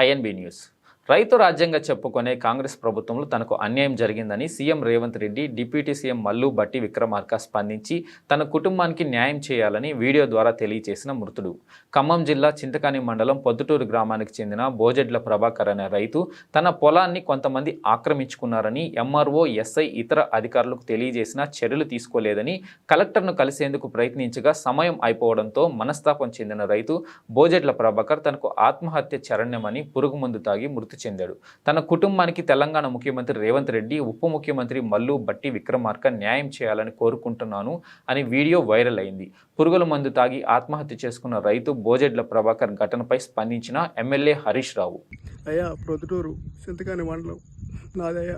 INB news రైతు రాజ్యంగా చెప్పుకునే కాంగ్రెస్ ప్రభుత్వంలో తనకు అన్యాయం జరిగిందని CM Revanth Reddy deputy CM Mallu Bhatti Vikramarka స్పందించి తన కుటుంబానికి న్యాయం చేయాలని వీడియో ద్వారా తెలియజేసిన మృతుడు. ఖమ్మం జిల్లా చింతకాని మండలం పొద్దుటూరు గ్రామానికి చెందిన బోజెడ్ల ప్రభాకర్ అనే రైతు తన పొలాన్ని కొంతమంది ఆక్రమించుకున్నారని ఎంఆర్ఓ ఎస్ఐ ఇతర అధికారులకు తెలియజేసినా చర్యలు తీసుకోలేదని కలెక్టర్ను కలిసేందుకు ప్రయత్నించగా సమయం అయిపోవడంతో మనస్తాపం చెందిన రైతు బోజెడ్ల ప్రభాకర్ తనకు ఆత్మహత్య చరణ్యమని పురుగు మందు తాగి మృతి చెందాడు. తన కుటుంబానికి తెలంగాణ ముఖ్యమంత్రి రేవంత్ రెడ్డి ఉప ముఖ్యమంత్రి మల్లు బట్టి విక్రమార్క న్యాయం చేయాలని కోరుకుంటున్నాను అని వీడియో వైరల్ అయింది. పురుగుల మందు తాగి ఆత్మహత్య చేసుకున్న రైతు బోజెడ్ల ప్రభాకర్ ఘటనపై స్పందించిన ఎమ్మెల్యే హరీష్ రావు. అయ్యా ప్రొద్దుటూరు చింతకాని మండలం నాదయ్యా.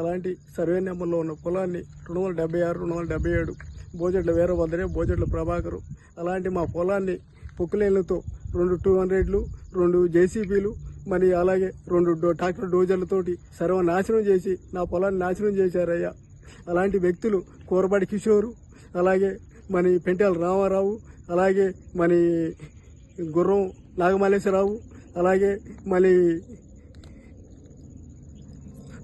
అలాంటి సర్వే నెంబర్లో ఉన్న పొలాన్ని రెండు వందల డెబ్బై ఆరు రెండు వందల డెబ్బై ఏడు బోజెడ్ల వీరభద్రే బోజెడ్ల ప్రభాకరు. అలాంటి మా పొలాన్ని పొక్కులేళ్ళతో రెండు టూ హండ్రెడ్లు రెండు జేసీబీలు మరి అలాగే రెండు డో ట్రాక్టర్ డోజర్లతోటి సర్వనాశనం చేసి నా పొలాన్ని నాశనం చేశారయ్యా. అలాంటి వ్యక్తులు కూరబడి కిషోరు అలాగే మన పెంటాల రామారావు అలాగే మన గుర్రం నాగమల్లేశ్వరరావు అలాగే మళ్ళీ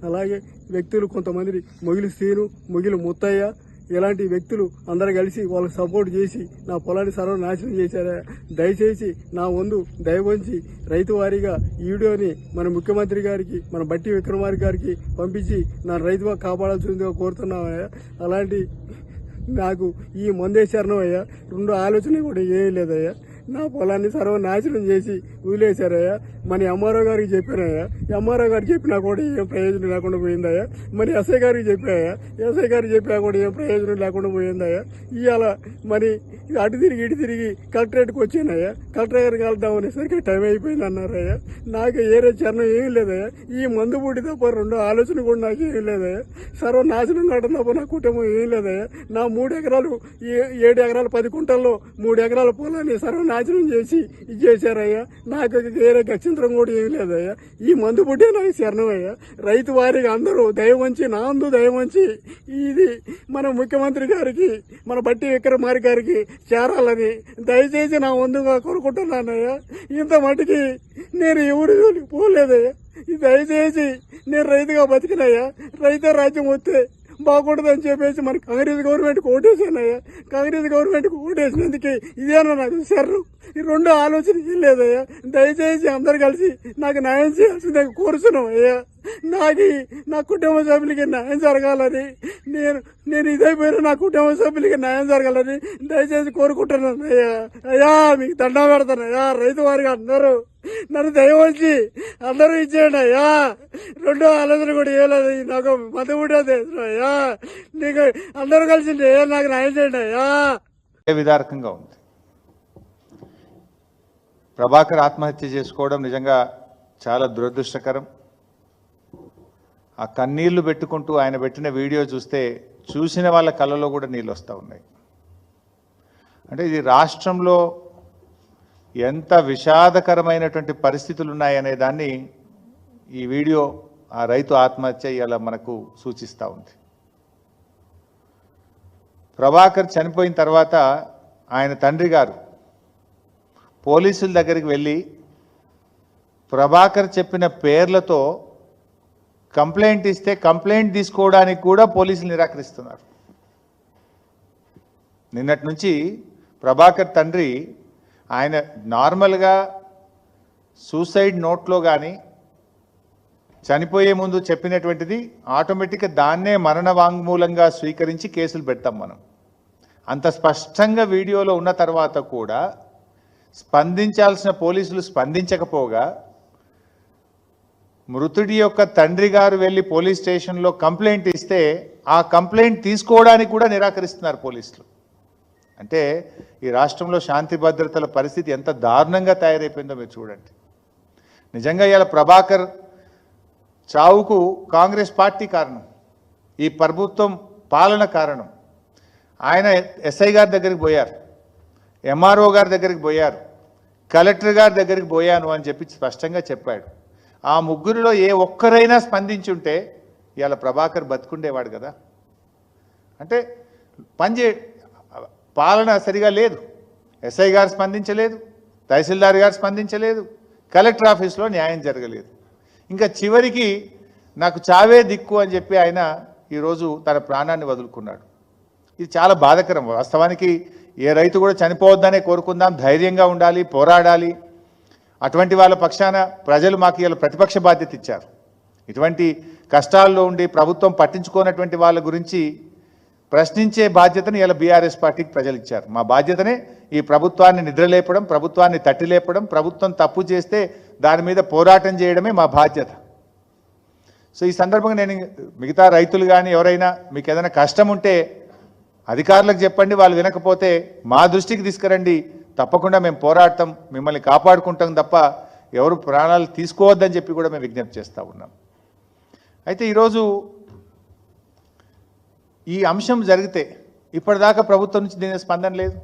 అలాగే వ్యక్తులు కొంతమంది మొగిలి శ్రీను మొగిలి ముత్తయ్య ఇలాంటి వ్యక్తులు అందరు కలిసి వాళ్ళకి సపోర్ట్ చేసి నా పొలాన్ని సర్వనాశనం చేశారా? దయచేసి నా వందు దయవంచి రైతు వారీగా ఈ వీడియోని మన ముఖ్యమంత్రి గారికి మన బట్టి విక్రమారి గారికి పంపించి నా రైతుగా కాపాడాల్సిందిగా కోరుతున్నామయ్యా అలాంటి నాకు ఈ మందేశారణమయ్యా అయ్యా. రెండు ఆలోచన కూడా ఏమీ లేదయ్యా. నా పొలాన్ని సర్వనాశనం చేసి వదిలేశారయ్యా. మన ఎంఆర్ఓ గారికి చెప్పినాయా? ఎంఆర్ఓ గారు చెప్పినా కూడా ఏం ప్రయోజనం లేకుండా పోయిందయ్యా? మరి ఎస్ఐ గారికి చెప్పాయా? ఎస్ఐ గారికి చెప్పినా కూడా ఏం ప్రయోజనం లేకుండా పోయిందయ్యా? ఇవాళ మరి అటు తిరిగి ఇటు తిరిగి కలెక్టరేట్కి వచ్చానయ్యా కలెక్టర్ గారికి కలుద్దాం అనేసరికి టైం అయిపోయింది అన్నారయ్యా. నాకు ఏరే చరణం ఏమీ లేదయ్యా. ఈ మందు బుడ్డి తప్ప రెండో ఆలోచన కూడా నాకు ఏమీ లేదయ్యా. సర్వనాశనం కావడం తప్ప నా కుటుంబం ఏం లేదయ్యా. నా మూడు ఎకరాలు ఏడు ఎకరాలు పది కుంటల్లో మూడు ఎకరాల పొలాన్ని సర్వనాశనం చేసి ఇది చేశారయ్యా. నాకు గచ్చిన స్వాతంత్రం కూడా ఏం లేదయ్యా. ఈ మందు పుట్టే నాకు శరణమయ్యా. రైతు వారికి అందరూ దయవంచి నా అందు దయవంచి ఇది మన ముఖ్యమంత్రి గారికి మన బట్టి విక్రమారి గారికి చేరాలని దయచేసి నా వందుగా కోరుకుంటున్నానయ్యా. ఇంత మటుకి నేను ఎవరి పోలేదయ్యా. దయచేసి నేను రైతుగా బతికినయ్యా. రైతే రాజ్యం వస్తే బాగుండదని చెప్పేసి మరి కాంగ్రెస్ గవర్నమెంట్ ఓటేసానయ్యా కాంగ్రెస్ గవర్నమెంట్కి ఓటేసినందుకే ఇదేనా నాకు సర్రు. ఈ రెండు ఆలోచన ఏం లేదయ్యా. దయచేసి అందరు కలిసి నాకు న్యాయం చేయాల్సిందే కోరుతున్నాం అయ్యా నాది నా కుటుంబ సభ్యులకి న్యాయం జరగాలని. నేను నేను ఇదైపోయిన నా కుటుంబ సభ్యులకి న్యాయం జరగాలని దయచేసి కోరుకుంటున్నాను అయ్యా అయ్యా మీకు దండం పెడతాను అయ్యా. రైతు వారికి అందరూ నన్ను దయవచ్చి అందరూ ఇచ్చేయండి అయ్యా. రెండో ఆలోచన కూడా ఇవ్వలేదు నాకు మత ఉండదు అయ్యా. నీకు అందరూ కలిసి అయ్యా నాకు న్యాయం చేయండి అయ్యా. ఏ విధారకంగా ఉంది? ప్రభాకర్ ఆత్మహత్య చేసుకోవడం నిజంగా చాలా దురదృష్టకరం. ఆ కన్నీళ్ళు పెట్టుకుంటూ ఆయన పెట్టిన వీడియో చూస్తే చూసిన వాళ్ళ కళ్ళలో కూడా నీళ్ళు వస్తూ ఉన్నాయి. అంటే ఇది రాష్ట్రంలో ఎంత విషాదకరమైనటువంటి పరిస్థితులు ఉన్నాయనే దాన్ని ఈ వీడియో ఆ రైతు ఆత్మహత్య ఇలా మనకు సూచిస్తూ ఉంది. ప్రభాకర్ చనిపోయిన తర్వాత ఆయన తండ్రి గారు పోలీసుల దగ్గరికి వెళ్ళి ప్రభాకర్ చెప్పిన పేర్లతో కంప్లైంట్ ఇస్తే కంప్లైంట్ తీసుకోవడానికి కూడా పోలీసులు నిరాకరిస్తున్నారు. నిన్నటి నుంచి ప్రభాకర్ తండ్రి ఆయన నార్మల్గా సూసైడ్ నోట్లో కానీ చనిపోయే ముందు చెప్పినటువంటిది ఆటోమేటిక్గా దాన్నే మరణ వాంగ్మూలంగా స్వీకరించి కేసులు పెడతాం మనం. అంత స్పష్టంగా వీడియోలో ఉన్న తర్వాత కూడా స్పందించాల్సిన పోలీసులు స్పందించకపోగా మృతుడి యొక్క తండ్రి గారు వెళ్ళి పోలీస్ స్టేషన్లో కంప్లైంట్ ఇస్తే ఆ కంప్లైంట్ తీసుకోవడానికి కూడా నిరాకరిస్తున్నారు పోలీసులు. అంటే ఈ రాష్ట్రంలో శాంతి భద్రతల పరిస్థితి ఎంత దారుణంగా తయారైపోయిందో మీరు చూడండి. నిజంగా ఇలా ప్రభాకర్ చావుకు కాంగ్రెస్ పార్టీ కారణం ఈ ప్రభుత్వం పాలన కారణం. ఆయన ఎస్ఐ గారి దగ్గరికి పోయారు ఎంఆర్ఓ గారి దగ్గరికి పోయారు కలెక్టర్ గారి దగ్గరికి పోయాను అని చెప్పి స్పష్టంగా చెప్పాడు. ఆ ముగ్గురిలో ఏ ఒక్కరైనా స్పందించి ఉంటే ఇవాళ ప్రభాకర్ బతుకుండేవాడు కదా. అంటే పనిచే పాలన సరిగా లేదు. ఎస్ఐ గారు స్పందించలేదు తహసీల్దార్ గారు స్పందించలేదు కలెక్టర్ ఆఫీస్లో న్యాయం జరగలేదు. ఇంకా చివరికి నాకు చావే దిక్కు అని చెప్పి ఆయన ఈరోజు తన ప్రాణాన్ని వదులుకున్నాడు. ఇది చాలా బాధకరం. వాస్తవానికి ఏ రైతు కూడా చనిపోవద్దనే కోరుకుందాం ధైర్యంగా ఉండాలి పోరాడాలి. అటువంటి వాళ్ళ పక్షాన ప్రజలు మాకు ఇలా ప్రతిపక్ష బాధ్యత ఇచ్చారు. ఇటువంటి కష్టాల్లో ఉండి ప్రభుత్వం పట్టించుకోనటువంటి వాళ్ళ గురించి ప్రశ్నించే బాధ్యతను ఇలా బీఆర్ఎస్ పార్టీకి ప్రజలు ఇచ్చారు. మా బాధ్యతనే ఈ ప్రభుత్వాన్ని నిద్రలేపడం ప్రభుత్వాన్ని తట్టిలేపడం ప్రభుత్వం తప్పు చేస్తే దాని మీద పోరాటం చేయడమే మా బాధ్యత. సో ఈ సందర్భంగా నేను మిగతా రైతులు కానీ ఎవరైనా మీకు ఏదైనా కష్టం ఉంటే అధికారులకు చెప్పండి వాళ్ళు వినకపోతే మా దృష్టికి తీసుకురండి తప్పకుండా మేము పోరాడతాం మిమ్మల్ని కాపాడుకుంటాం తప్ప ఎవరు ప్రాణాలు తీసుకోవద్దని చెప్పి కూడా మేము విజ్ఞప్తి చేస్తూ ఉన్నాం. అయితే ఈరోజు ఈ అంశం జరిగితే ఇప్పటిదాకా ప్రభుత్వం నుంచి దీని స్పందన లేదు.